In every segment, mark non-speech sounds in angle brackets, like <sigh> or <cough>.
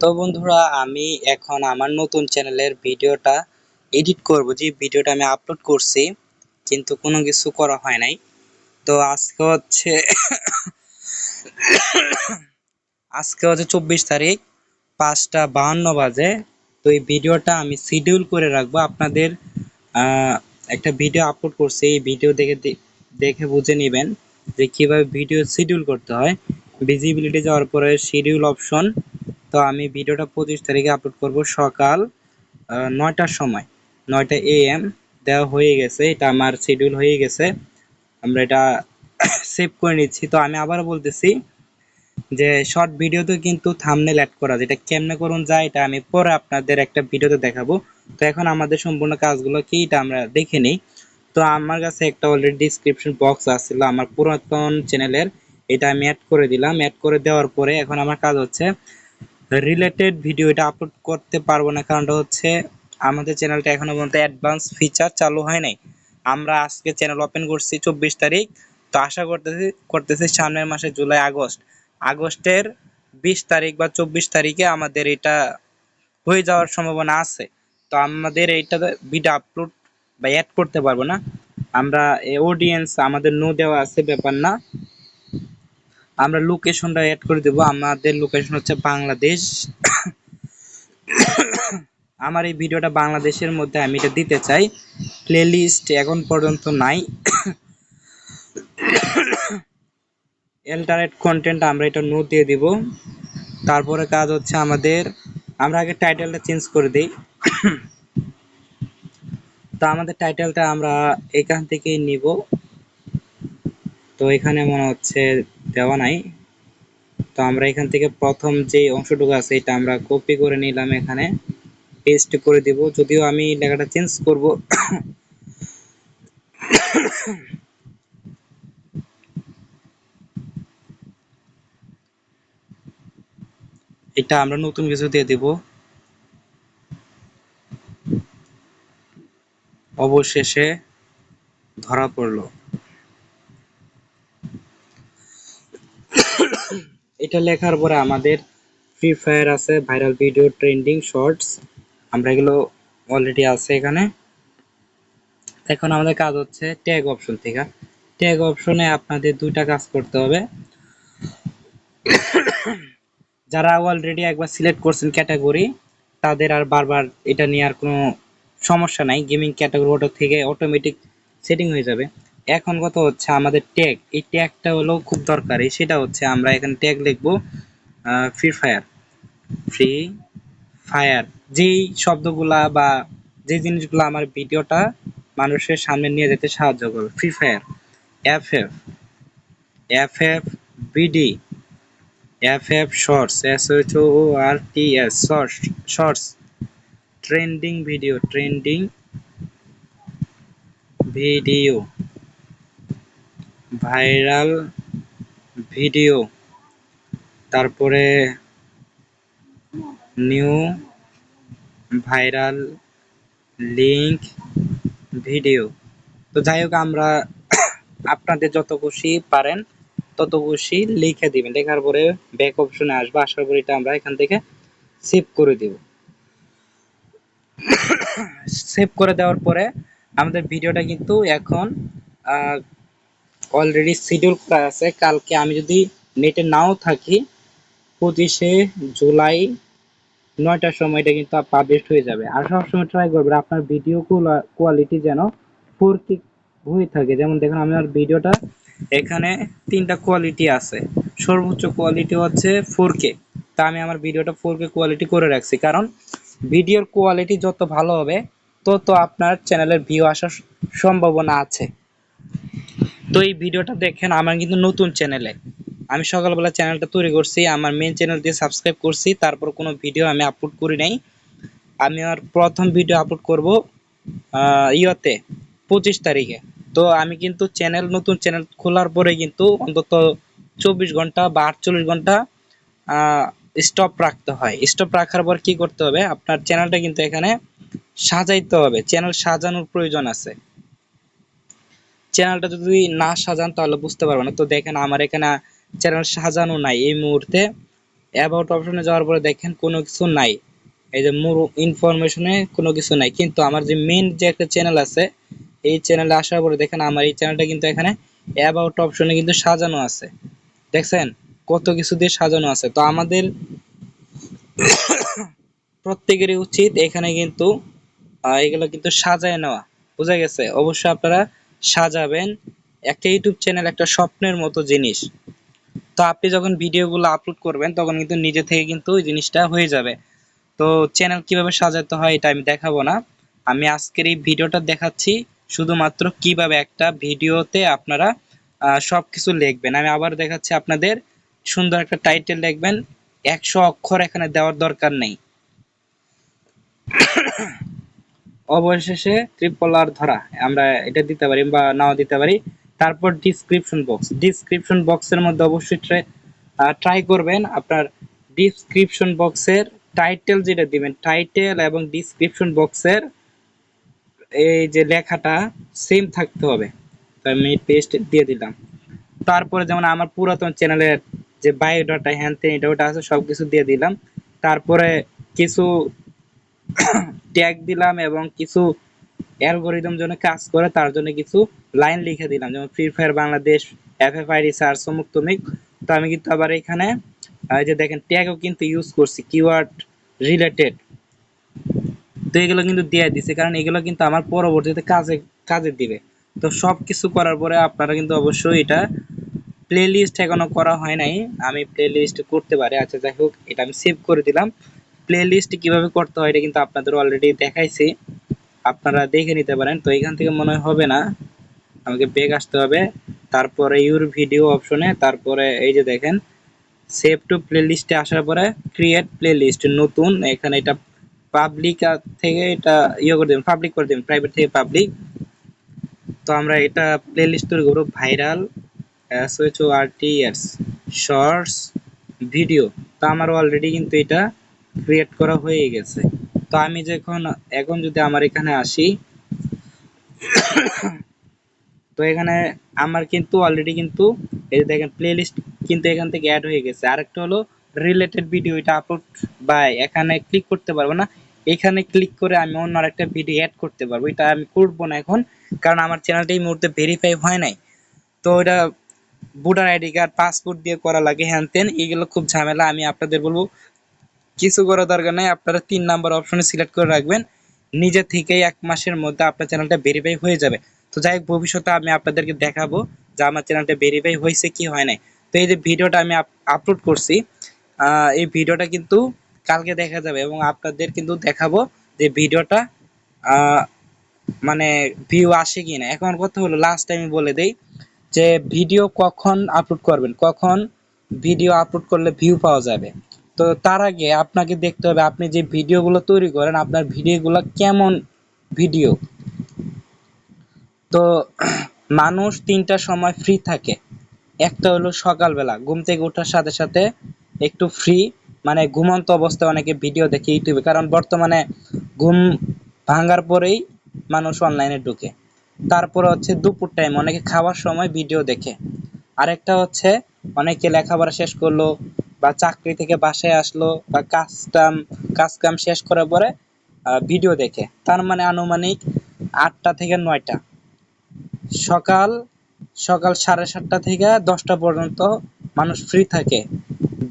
তো বন্ধুরা, আমি এখন আমার নতুন চ্যানেলের ভিডিওটা এডিট করব, যে ভিডিওটা আমি আপলোড করছি, কিন্তু কোনো কিছু করা হয় নাই। তো আজকে হচ্ছে আজকে হচ্ছে চব্বিশ তারিখ, পাঁচটা বাহান্ন বাজে। তো এই ভিডিওটা আমি শিডিউল করে রাখব। আপনাদের একটা ভিডিও আপলোড করছি, এই ভিডিও দেখে দেখে বুঝে নেবেন যে কীভাবে ভিডিও শিডিউল করতে হয়। ভিজিবিলিটি যাওয়ার পরে শিডিউল অপশন তো আমি ভিডিওটা পঁচিশ তারিখে আপলোড করব সকাল নয়টার সময়। নয়টা এএম দেওয়া হয়ে গেছে, এটা আমার শিডিউল হয়ে গেছে। আমরা এটা <coughs> সেভ করে নিচ্ছি। তো আমি আবার বলতেছি যে শর্ট ভিডিওতে কিন্তু থাম্বনেল অ্যাড করা, যেটা কেমনে করুন যায়, এটা আমি পরে আপনাদের একটা ভিডিওতে দেখাবো। তো এখন আমাদের সম্পূর্ণ কাজগুলো কি, এটা আমরা দেখে নিই। তো আমার কাছে একটা অলরেডি ডিসক্রিপশন বক্স আসছিল, আমার পুরাতন চ্যানেলের এটা আমি অ্যাড করে দিলাম। অ্যাড করে দেওয়ার পরে এখন আমার কাজ হচ্ছে রিলেটেড ভিডিও এটা আপলোড করতে পারব না, কারণটা হচ্ছে আমাদের চ্যানেলটা এখনও পর্যন্ত অ্যাডভান্স ফিচার চালু হয় নাই। আমরা আজকে চ্যানেল ওপেন করছি চব্বিশ তারিখ, তো আশা করতেছি করতেছি সামনের মাসে জুলাই, আগস্ট। আগস্টের বিশ তারিখ বা চব্বিশ তারিখে আমাদের এটা হয়ে যাওয়ার সম্ভাবনা আছে। তো আমাদের এইটা ভিডিও আপলোড বা অ্যাড করতে পারব না। আমরা অডিয়েন্স আমাদের নো দেওয়া আছে, ব্যাপার না। আমরা লোকেশনটা অ্যাড করে দেব। আমাদের লোকেশন হচ্ছে বাংলাদেশ। আমার এই ভিডিওটা বাংলাদেশের মধ্যে আমি এটা দিতে চাই। প্লেলিস্ট এখন পর্যন্ত নাই। এলটারেট কন্টেন্ট আমরা এটা নো দিয়ে দিব। তারপরে কাজ হচ্ছে আমাদের, আমরা আগে টাইটেলটা চেঞ্জ করে দিই। তো আমাদের টাইটেলটা আমরা এখান থেকেই নিব। তো এখানে মনে হচ্ছে দেওয়া নাই। তো আমরা এখান থেকে প্রথম যে অংশটুকু আছে, এটা আমরা কপি করে নিলাম এখানে পেস্ট করে দিব। যদিও আমি লেখাটা চেঞ্জ করব। এটা আমরা নতুন কিছু দিয়ে দিব। অবশেষে ধরা পড়ল। এটা লেখার পরে আমাদের ফ্রি ফায়ার আছে ভাইরাল ভিডিও ট্রেন্ডিং শর্টস আমরা এগুলো অলরেডি আছে এখানে। এখন আমাদের কাজ হচ্ছে ট্যাগ অপশন থেকে। ট্যাগ অপশনে আপনাদের দুইটা কাজ করতে হবে। যারা অলরেডি একবার সিলেক্ট করছেন ক্যাটাগরি তাদের আর বারবার এটা নিয়ে আর কোনো সমস্যা নাই। গেমিং ক্যাটাগরি ওটা থেকে অটোমেটিক সেটিং হয়ে যাবে। এখন কথা হচ্ছে আমাদের ট্যাগ এই ট্যাগটা হলো খুব দরকারি, সেটা হচ্ছে আমরা এখানে ট্যাগ লিখব ফ্রি ফায়ার ফ্রি ফায়ার যেই শব্দগুলা বা যে জিনিসগুলো আমার ভিডিওটা মানুষের সামনে নিয়ে যেতে সাহায্য করবে। Free fire F F F F BD F F shorts S H O R T S shorts shorts trending video trending video viral video. তারপরে নিউ ভাইরাল লিংক ভিডিও। তো যাই হোক, আমরা আপনাদের যত খুশি পারেন, তত খুশি লিখে দিবেন। লেখার পরে ব্যাক অপশনে আসবে। আসার পরে এটা আমরা এখান থেকে সেভ করে দিব। <coughs> সেভ করে দেওয়ার পরে আমাদের ভিডিওটা কিন্তু এখন অলরেডি শিডিউল করা আছে। কালকে আমি যদি নেটে নাও থাকি, পঁচিশে জুলাই নয়টার সময় এটা কিন্তু পাবলিশ হয়ে যাবে। আর সবসময় ট্রাই করবেন, আপনার ভিডিও কোয়ালিটি যেন ফোর কে হয়ে থাকে। যেমন দেখুন আমার ভিডিওটা এখানে তিনটা কোয়ালিটি আছে। সর্বোচ্চ কোয়ালিটি হচ্ছে ফোর কে তা আমি আমার ভিডিওটা ফোর কে কোয়ালিটি করে রাখছি। কারণ ভিডিওর কোয়ালিটি যত ভালো হবে, তত আপনার চ্যানেলের ভিউ আসার সম্ভাবনা আছে। তো এই ভিডিওটা দেখেন আমার কিন্তু নতুন চ্যানেলে। আমি সকালবেলা চ্যানেলটা তৈরি করছি, আমার মেন চ্যানেল দিয়ে সাবস্ক্রাইব করছি, তারপর কোনো ভিডিও আমি আপলোড করি নাই। আমি আমার প্রথম ভিডিও আপলোড করব ইয়তে, পঁচিশ তারিখে। তো আমি কিন্তু চ্যানেল নতুন চ্যানেল খোলার পরে কিন্তু অন্তত চব্বিশ ঘণ্টা বা আটচল্লিশ ঘণ্টা স্টপ রাখতে হয়। স্টপ রাখার পর কি করতে হবে? আপনার চ্যানেলটা কিন্তু এখানে সাজাইতে হবে। চ্যানেল সাজানোর প্রয়োজন আছে। চ্যানেলটা যদি না সাজান, তাহলে বুঝতে পারব না। তো দেখেন, আমার এখানে চ্যানেল সাজানো নাই এই মুহূর্তে। অ্যাবাউট অপশনে যাওয়ার পরে দেখেন, কোনো কিছু নাই। এই যে মোর ইনফরমেশনে কোনো কিছু নাই। কিন্তু আমার যে মেন যে একটা চ্যানেল আছে, এই চ্যানেলে আসার পরে দেখেন, আমার এই চ্যানেলটা কিন্তু এখানে অ্যাবাউট অপশনে কিন্তু সাজানো আছে। দেখছেন? কত কিছু দিয়ে সাজানো আছে। তো আমাদের প্রত্যেকেরই উচিত এখানে কিন্তু এগুলো কিন্তু সাজায় নেওয়া। বোঝা গেছে? অবশ্যই আপনারা সাজাবেন। একটা ইউটিউব চ্যানেল একটা স্বপ্নের মতো জিনিস। তো আপনি যখন ভিডিওগুলো আপলোড করবেন তখন কিন্তু নিজে থেকে কিন্তু ওই জিনিসটা হয়ে যাবে। তো চ্যানেল কীভাবে সাজাতে হয় এটা আমি দেখাবো না। আমি আজকের এই ভিডিওটা দেখাচ্ছি শুধুমাত্র কীভাবে একটা ভিডিওতে আপনারা আহ, সবকিছু লিখবেন। আমি আবার দেখাচ্ছি আপনাদের সুন্দর একটা টাইটেল লিখবেন একশো অক্ষর এখানে দেওয়ার দরকার নেই। অবশেষে ট্রিপল আর ধরা, আমরা এটা দিতে পারি বা নাও দিতে পারি। তারপর ডিসক্রিপশন বক্স ডিসক্রিপশন বক্সের মধ্যে অবশ্যই ট্রাই করবেন। আপনার ডিসক্রিপশন বক্সের টাইটেল যেটা দিবেন টাইটেল এবং ডিসক্রিপশন বক্সের এই যে লেখাটা সেম থাকতে হবে। তো আমি পেস্ট দিয়ে দিলাম। তারপরে যেমন আমার পুরাতন চ্যানেলের যে বায়োডাটা হ্যান ত্যান এটা ওটা আছে সব কিছু দিয়ে দিলাম। তারপরে কিছু ট্যাগ দিলাম এবং কিছু অ্যালগোরিদম জন্য কাজ করে, তার জন্য কিছু লাইন লিখে দিলাম। যেমন free fire Bangladesh F F I research অমুক তমুক তো আমি কিন্তু আবার এখানে এই যে দেখেন ট্যাগও কিন্তু ইউজ করছি কিওয়ার্ড রিলেটেড তো এগুলো কিন্তু দিয়ে দিছে, কারণ এগুলো কিন্তু আমার পরবর্তীতে কাজে কাজে দিবে। তো সব কিছু করার পরে আপনারা কিন্তু অবশ্যই এটা প্লে লিস্ট এখনও করা হয় নাই। আমি প্লে লিস্ট করতে পারি। আচ্ছা যাই হোক, এটা আমি সেভ করে দিলাম। প্লে লিস্ট কীভাবে করতে হয় এটা কিন্তু আপনাদের অলরেডি দেখাইছি। আপনারা দেখে নিতে পারেন। তো এখান থেকে মনে হবে না। আমাকে ব্যাক আসতে হবে। তারপরে ইউর ভিডিও অপশনে তারপরে এই যে দেখেন সেভ টু প্লে লিস্টে আসার পরে ক্রিয়েট প্লে লিস্ট নতুন, এখানে এটা পাবলিক থেকে এটা ইয়ে করে দেবেন পাবলিক করে দেবেন প্রাইভেট থেকে পাবলিক তো আমরা এটা প্লে লিস্ট তৈরি করব viral S O R T S shorts video তো আমার অলরেডি কিন্তু এটা ক্রিয়েট করা হয়ে গেছে। তো আমি যখন, এখন যদি আমার এখানে আসি, তো এখানে আমার কিন্তু অলরেডি কিন্তু, এই দেখেন প্লে লিস্ট কিন্তু এখান থেকে অ্যাড হয়ে গেছে। আরেকটা হলো রিলেটেড ভিডিও এটা আপলোড বা এখানে ক্লিক করতে পারব না। এখানে ক্লিক করে আমি অন্য আরেকটা ভিডিও অ্যাড করতে পারব। এটা আমি করব না এখন, কারণ আমার চ্যানেলটা এই মুহূর্তে ভেরিফাই হয় নাই। তো এটা ভোটার আইডি কার্ড পাসপোর্ট দিয়ে করা লাগে, হ্যান তেন এগুলো খুব ঝামেলা। আমি আপনাদের বলব কিছু করার দরকার নেই, আপনারা তিন নাম্বার অপশনে সিলেক্ট করে রাখবেন। নিজে থেকেই এক মাসের মধ্যে আপনার চ্যানেলটা ভেরিফাই হয়ে যাবে। তো যাই হোক, ভবিষ্যতে আমি আপনাদেরকে দেখাবো যে আমার চ্যানেলটা ভেরিফাই হয়েছে কি হয় নাই। তো এই যে ভিডিওটা আমি আপলোড করছি এই ভিডিওটা কিন্তু কালকে দেখা যাবে এবং আপনাদের কিন্তু দেখাবো যে ভিডিওটা মানে ভিউ আসে কি না। এখন কথা হলো লাস্ট টাইম বলে দেই যে ভিডিও কখন আপলোড করবেন? কখন ভিডিও আপলোড করলে ভিউ পাওয়া যাবে? তো তার আগে আপনাকে দেখতে হবে, আপনি যে ভিডিওগুলো তৈরি করেন, আপনার ভিডিওগুলো কেমন ভিডিও? তো মানুষ তিনটার সময় ফ্রি থাকে। একটা হলো সকালবেলা, ঘুম থেকে ওঠার সাথে সাথে একটু ফ্রি মানে ঘুমন্ত অবস্থায় অনেকে ভিডিও দেখে ইউটিউবে, কারণ বর্তমানে ঘুম ভাঙার পরেই মানুষ অনলাইনে ঢুকে। তারপরে হচ্ছে দুপুর টাইম অনেকে খাওয়ার সময় ভিডিও দেখে। আরেকটা হচ্ছে, অনেকে লেখাপড়া শেষ করল বা চাকরি থেকে বাসায় আসলো বা কাজ কাম কাজ কাম শেষ করার পরে ভিডিও দেখে। তার মানে আনুমানিক আটটা থেকে নয়টা। সকাল সকাল সাড়ে সাতটা থেকে দশটা পর্যন্ত মানুষ ফ্রি থাকে।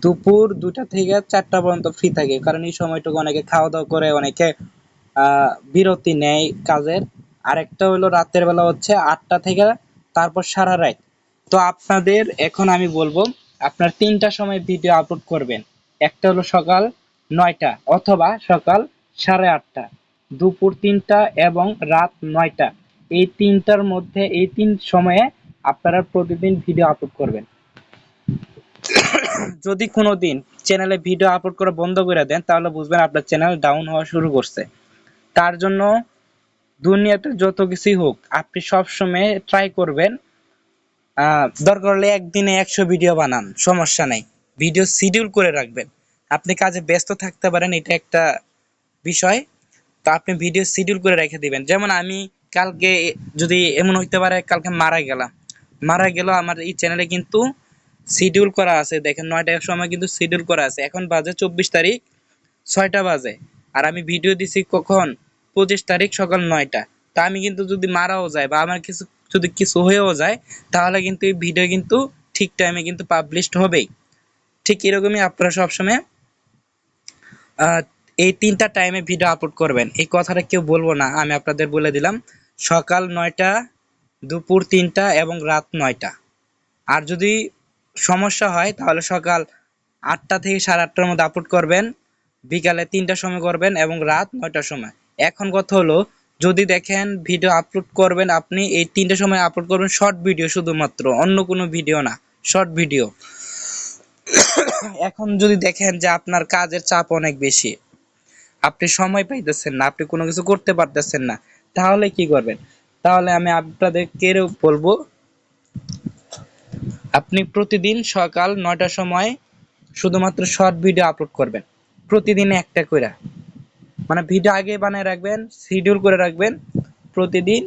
দুপুর দুটা থেকে চারটা পর্যন্ত ফ্রি থাকে। কারণ এই সময়টুকু অনেকে খাওয়া দাওয়া করে, অনেকে বিরতি নেয় কাজের। আরেকটা হলো রাতের বেলা হচ্ছে আটটা থেকে তারপর সারা রাত। তো আপনাদের এখন আমি বলব আপনার তিনটা সময় ভিডিও আপলোড করবেন। একটা হলো সকাল নয়টা অথবা সকাল সাড়ে আটটা, দুপুর তিনটা এবং রাত নয়টা। এই তিনটার মধ্যে, এই তিন সময়ে আপনারা প্রতিদিন ভিডিও আপলোড করবেন। যদি কোনো দিন চ্যানেলে ভিডিও আপলোড করা বন্ধ করে দেন, তাহলে বুঝবেন আপনার চ্যানেল ডাউন হওয়া শুরু করছে। তার জন্য দুনিয়াতে যত কিছুই হোক, আপনি সবসময় ট্রাই করবেন দরকার হলে একদিনে একশো ভিডিও বানান, সমস্যা নাই। ভিডিও শিডিউল করে রাখবেন। আপনি কাজে ব্যস্ত থাকতে পারেন, এটা একটা বিষয়। তো আপনি ভিডিও শিডিউল করে রেখে দিবেন। যেমন আমি কালকে, যদি এমন হইতে পারে, কালকে মারা গেলাম। মারা গেল, আমার এই চ্যানেলে কিন্তু শিডিউল করা আছে। দেখেন, নয়টার সময় কিন্তু শিডিউল করা আছে। এখন বাজে চব্বিশ তারিখ, ছয়টা বাজে। আর আমি ভিডিও দিছি কখন? পঁচিশ তারিখ সকাল নয়টা। তা আমি কিন্তু যদি মারাও যায় বা আমার কিছু যদি কিছু হয়েও যায়, তাহলে কিন্তু এই ভিডিও কিন্তু ঠিক টাইমে কিন্তু পাবলিশড হবেই। ঠিক এরকমই আপনারা সবসময় এই তিনটা টাইমে ভিডিও আপলোড করবেন। এই কথাটা কেউ বলব না, আমি আপনাদের বলে দিলাম, সকাল নয়টা, দুপুর তিনটা এবং রাত নয়টা। আর যদি সমস্যা হয়, তাহলে সকাল আটটা থেকে সাড়ে আটটার মধ্যে আপলোড করবেন, বিকালে তিনটার সময় করবেন এবং রাত নয়টার সময়। এখন কথা হলো যদি দেখেন ভিডিও আপলোড করবেন, আপনি এই তিনটার সময় আপলোড করবেন শর্ট ভিডিও শুধুমাত্র, অন্য কোনো ভিডিও না শর্ট ভিডিও এখন যদি দেখেন যে আপনার কাজের চাপ অনেক বেশি, আপনি সময় পাইতেছেন না, আপনি কোনো কিছু করতে পারতেছেন না, তাহলে কি করবেন? তাহলে আমি আপনাদেরকে বলব, আপনি প্রতিদিন সকাল নয়টার সময় শুধুমাত্র শর্ট ভিডিও আপলোড করবেন, প্রতিদিন একটা করে মানে ভিডিও আগে বানিয়ে রাখবেন শিডিউল করে রাখবেন প্রতিদিন।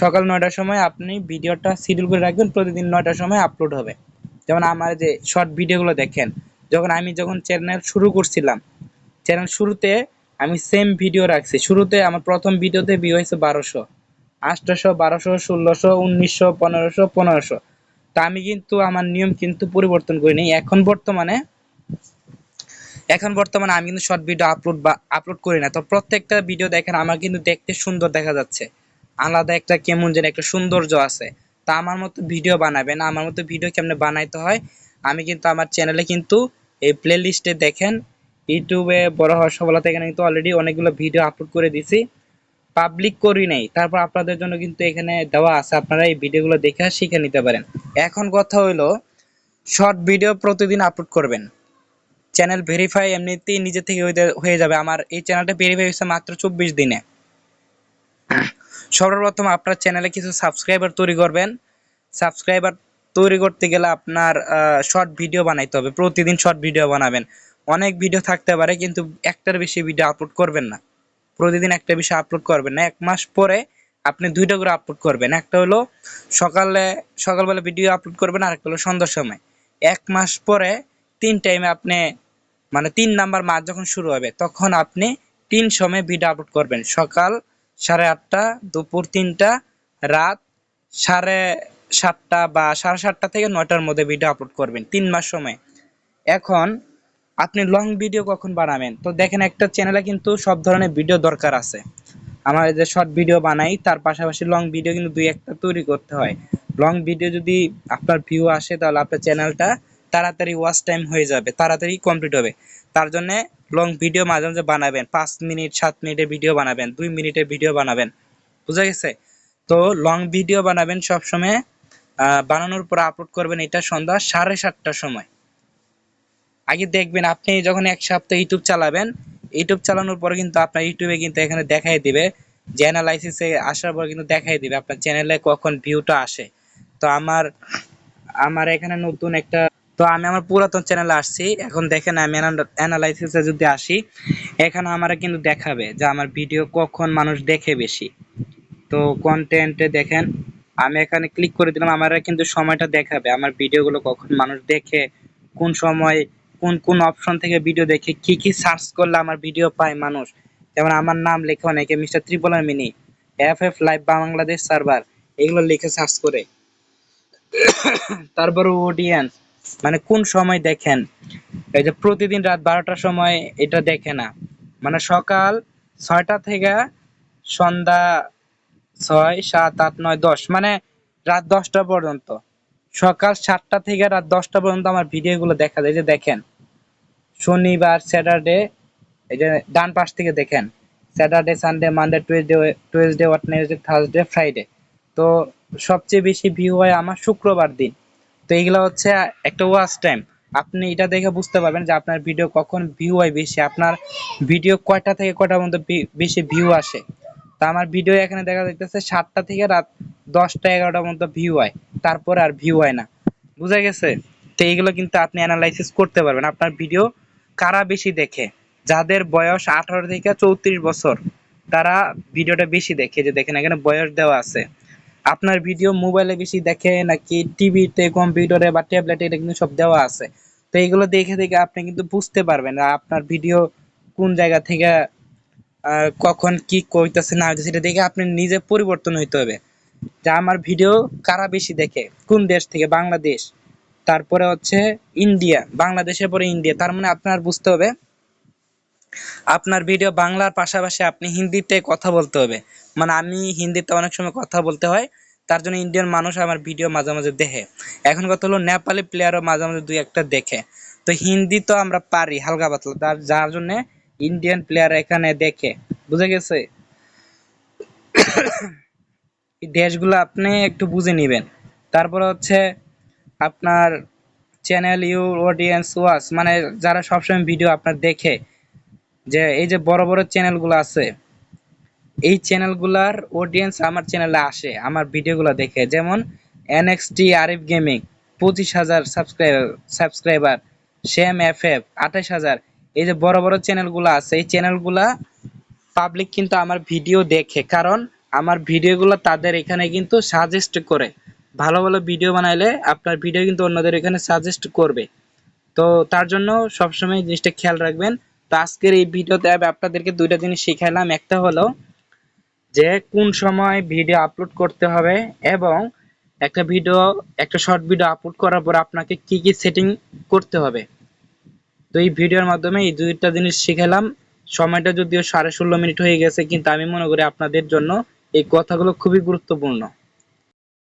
সকাল নয়টার সময় আপনি ভিডিওটা শিডিউল করে রাখবেন, প্রতিদিন নয়টার সময় আপলোড হবে। যেমন আমার যে শর্ট ভিডিওগুলো দেখেন, যখন আমি যখন চ্যানেল শুরু করছিলাম চ্যানেল শুরুতে আমি সেম ভিডিও রাখছি। শুরুতে আমার প্রথম ভিডিওতে ভিউ হয়েছে বারোশো আটশোশো বারোশো, ষোলোশো, উনিশশো, পনেরোশো পনেরোশো। তা আমি কিন্তু, আমার নিয়ম কিন্তু পরিবর্তন করিনি। এখন বর্তমানে এখন বর্তমানে আমি কিন্তু শর্ট ভিডিও আপলোড বা আপলোড করি না। তো প্রত্যেকটা ভিডিও দেখেন, আমার কিন্তু দেখতে সুন্দর দেখা যাচ্ছে। আলাদা একটা কেমন যেন একটা সৌন্দর্য আছে। তা আমার মতো ভিডিও বানাবেন আমার মতো ভিডিও কেমনে বানাইতে হয়? আমি কিন্তু আমার চ্যানেলে কিন্তু এই প্লে লিস্টে দেখেন ইউটিউবে বড় হওয়ার সফলতা এখানে কিন্তু অলরেডি অনেকগুলো ভিডিও আপলোড করে দিছি। পাবলিক করি নাই। তারপর আপনাদের জন্য কিন্তু এখানে দেওয়া আছে। আপনারা এই ভিডিওগুলো দেখে শিখে নিতে পারেন। এখন কথা হলো শর্ট ভিডিও প্রতিদিন আপলোড করবেন। চ্যানেল ভেরিফাই এমনিতেই নিজে থেকে হয়ে- যাবে। আমার এই চ্যানেলটা ভেরিফাই হয়েছে মাত্র চব্বিশ দিনে। সর্বপ্রথম আপনার চ্যানেলে কিছু সাবস্ক্রাইবার তৈরি করবেন। সাবস্ক্রাইবার তৈরি করতে গেলে আপনার শর্ট ভিডিও বানাইতে হবে। প্রতিদিন শর্ট ভিডিও বানাবেন। অনেক ভিডিও থাকতে পারে, কিন্তু একটার বেশি ভিডিও আপলোড করবেন না। প্রতিদিন একটা বিষয় আপলোড করবেন না। এক মাস পরে আপনি দুইটা করে আপলোড করবেন। একটা হলো সকালে সকালবেলা ভিডিও আপলোড করবেন আর একটা হলো সন্ধ্যার সময়। এক মাস পরে তিন টাইমে আপনি মানে তিন নাম্বার মাস যখন শুরু হবে, তখন আপনি তিন সময় ভিডিও আপলোড করবেন। সকাল সাড়ে আটটা, দুপুর তিনটা, রাত সাড়ে সাতটা বা সাড়ে সাতটা থেকে নয়টার মধ্যে ভিডিও আপলোড করবেন, তিন মাস সময়। এখন আপনি লং ভিডিও কখন বানাবেন? তো দেখেন একটা চ্যানেলে কিন্তু সব ধরনের ভিডিও দরকার আছে। আমার যে শর্ট ভিডিও বানাই, তার পাশাপাশি লং ভিডিও কিন্তু দুই একটা তৈরি করতে হয়। লং ভিডিও যদি আপনার ভিউ আসে, তাহলে আপনার চ্যানেলটা তাড়াতাড়ি ওয়াচ টাইম হয়ে যাবে, তাড়াতাড়ি কমপ্লিট হবে। তার জন্য লং ভিডিও মাঝে মাঝে বানাবেন, পাঁচ মিনিট সাত মিনিটের ভিডিও বানাবেন, দুই মিনিটের ভিডিও বানাবেন, বুঝা গেছে? তো লং ভিডিও বানাবেন সবসময় বানানোর পর আপলোড করবেন এটা সন্ধ্যা সাড়ে সাতটার সময়। আগে দেখবেন আপনি যখন এক সপ্তাহ ইউটিউব চালাবেন ইউটিউব চালানোর পর কিন্তু আপনার ইউটিউবে কিন্তু এখানে দেখাই দিবে, যে অ্যানালাইসিসে আসার পর কিন্তু দেখাই দিবে আপনার চ্যানেলে কখন ভিউটা আসে। তো আমার আমার এখানে নতুন একটা তো আমি আমার পুরাতন চ্যানেলে আসছি। এখন দেখেন আমি অ্যানালাইসিসে যদি আসি, এখানে আমার কিন্তু দেখাবে যে আমার ভিডিও কখন মানুষ দেখে বেশি। তো কন্টেন্টে দেখেন, আমি এখানে ক্লিক করে দিলাম, আমার কিন্তু সময়টা দেখাবে আমার ভিডিওগুলো কখন মানুষ দেখে, কোন সময়, কোন কোন অপশন থেকে ভিডিও দেখে, কি কি সার্চ করলে আমার ভিডিও পায় মানুষ। যেমন আমার নাম লেখে অনেকে, mister triple mini F F live Bangladesh server, এগুলো লিখে সার্চ করে। তারপরে অডিয়েন্স মানে কোন সময় দেখেন? এই যে প্রতিদিন রাত বারোটার সময় এটা দেখে না। মানে সকাল ছয়টা থেকে সন্ধ্যা ছয়, সাত, আট, নয়, দশ মানে রাত দশটা পর্যন্ত। সকাল সাতটা থেকে রাত দশটা পর্যন্ত আমার ভিডিওগুলো দেখা যায়। যে দেখেন, শনিবার, স্যাটারডে, এই যে ডান পাশ থেকে দেখেন, Saturday, Sunday, Monday, Tuesday Tuesday Wednesday Thursday, Friday. তো সবচেয়ে বেশি ভিউ হয় আমার শুক্রবার দিন। তো এইগুলো হচ্ছে একটা ওয়াচ টাইম আপনি এটা দেখে বুঝতে পারবেন যে আপনার ভিডিও কখন ভিউ হয় বেশি। আপনার ভিডিও কয়টা থেকে কয়টা পর্যন্ত বেশি ভিউ আসে? তা আমার ভিডিও এখানে দেখা যাইতেছে সাতটা থেকে রাত দশটা, এগারোটা পর্যন্ত ভিউ হয়। তারপর আর ভিউ হয় না। বুঝা গেছে? তো এইগুলো কিন্তু আপনি অ্যানালাইসিস করতে পারবেন। আপনার ভিডিও কারা বেশি দেখে? যাদের বয়স আঠারো থেকে চৌত্রিশ বছর, তারা ভিডিওটা বেশি দেখে। যে দেখেন, এখানে বয়স দেওয়া আছে। আপনার ভিডিও মোবাইলে বেশি দেখে নাকি টিভিতে কম্পিউটারে বা ট্যাবলেটে এটা কিন্তু সব দেওয়া আছে। তো এগুলো দেখে দেখে আপনি কিন্তু বুঝতে পারবেন আপনার ভিডিও কোন জায়গা থেকে কখন কি কইতেছে না হইতেছে সেটা দেখে আপনি নিজে পরিবর্তন হইতে হবে। যে আমার ভিডিও কারা বেশি দেখে? কোন দেশ থেকে? বাংলাদেশ। তারপরে হচ্ছে ইন্ডিয়া। বাংলাদেশের পরে ইন্ডিয়া। তার মানে আপনার বুঝতে হবে আপনার ভিডিও বাংলার পাশাপাশি আপনি হিন্দিতে কথা বলতে হবে। মানে আমি হিন্দিতে অনেক সময় কথা বলতে হয়, তার জন্য ইন্ডিয়ান মানুষ আমার ভিডিও মাঝে মাঝে দেখে। এখন কথা হলো নেপালি প্লেয়ারও মাঝে মাঝে দুই একটা দেখে। তো হিন্দি তো আমরা পারি, হালকা পাতলা, তার, যার জন্য ইন্ডিয়ান প্লেয়ার এখানে দেখে। বুঝে গেছে? <coughs> দেশগুলো আপনি একটু বুঝে নেবেন। তারপর হচ্ছে আপনার চ্যানেল ইউ অডিয়েন্স ওয়াচ মানে যারা সবসময় ভিডিও আপনার দেখে যে এই যে বড় বড় চ্যানেলগুলো আছে, এই চ্যানেলগুলার অডিয়েন্স আমার চ্যানেলে আসে, আমার ভিডিওগুলো দেখে। যেমন এনএক্সটি আরিফ গেমিং পঁচিশ হাজার subscriber subscriber Shyam F F আঠাশ হাজার। এই যে বড় বড় চ্যানেলগুলো আছে, এই চ্যানেলগুলা পাবলিক কিন্তু আমার ভিডিও দেখে, কারণ আমার ভিডিওগুলো তাদের এখানে কিন্তু সাজেস্ট করে। ভালো ভালো ভিডিও বানাইলে আপনার ভিডিও কিন্তু অন্যদের এখানে সাজেস্ট করবে। তো তার জন্য সবসময় জিনিসটা খেয়াল রাখবেন তো আজকের এই ভিডিওতে আমি আপনাদেরকে দুইটা জিনিস শিখাইলাম। একটা হলো যে কোন সময় ভিডিও আপলোড করতে হবে এবং একটা ভিডিও, একটা শর্ট ভিডিও আপলোড করার পর আপনাকে কি কি সেটিং করতে হবে। তো এই ভিডিওর মাধ্যমে এই দুইটা জিনিস শিখালাম সময়টা যদিও সাড়ে ষোলো মিনিট হয়ে গেছে, কিন্তু আমি মনে করি আপনাদের জন্য এই কথাগুলো খুবই গুরুত্বপূর্ণ।